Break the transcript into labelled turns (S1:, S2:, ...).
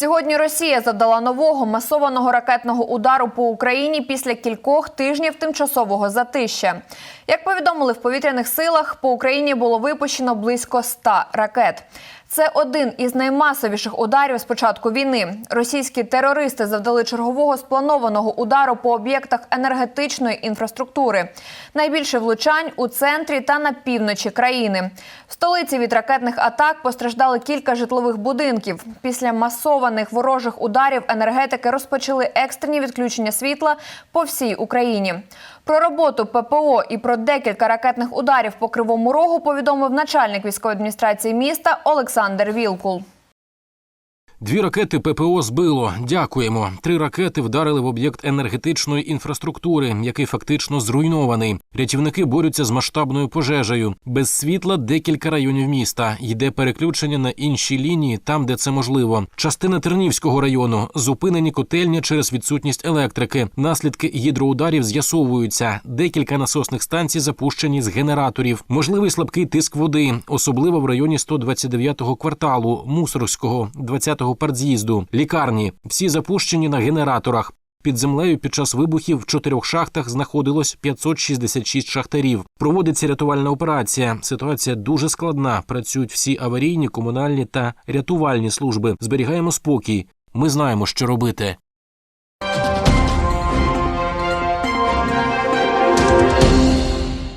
S1: Сьогодні Росія завдала нового масованого ракетного удару по Україні після кількох тижнів тимчасового затища. Як повідомили в повітряних силах, по Україні було випущено близько 100 ракет. Це один із наймасовіших ударів з початку війни. Російські терористи завдали чергового спланованого удару по об'єктах енергетичної інфраструктури. Найбільше влучань у центрі та на півночі країни. В столиці від ракетних атак постраждали кілька житлових будинків. Після масованих ворожих ударів енергетики розпочали екстрені відключення світла по всій Україні. Про роботу ППО і про декілька ракетних ударів по кривому рогу повідомив начальник військової адміністрації міста Олександр Вілкул.
S2: Дві ракети ППО збило. Дякуємо. Три ракети вдарили в об'єкт енергетичної інфраструктури, який фактично зруйнований. Рятівники борються з масштабною пожежею. Без світла декілька районів міста. Йде переключення на інші лінії, там, де це можливо. Частина Тернівського району зупинені котельні через відсутність електрики. Наслідки гідроударів з'ясовуються. Декілька насосних станцій запущені з генераторів. Можливий слабкий тиск води, особливо в районі 129-го кварталу, Мусорського, 20-го партз'їзду, лікарні. Всі запущені на генераторах. Під землею під час вибухів в чотирьох шахтах знаходилось 566 шахтарів. Проводиться рятувальна операція. Ситуація дуже складна. Працюють всі аварійні, комунальні та рятувальні служби. Зберігаємо спокій. Ми знаємо, що робити.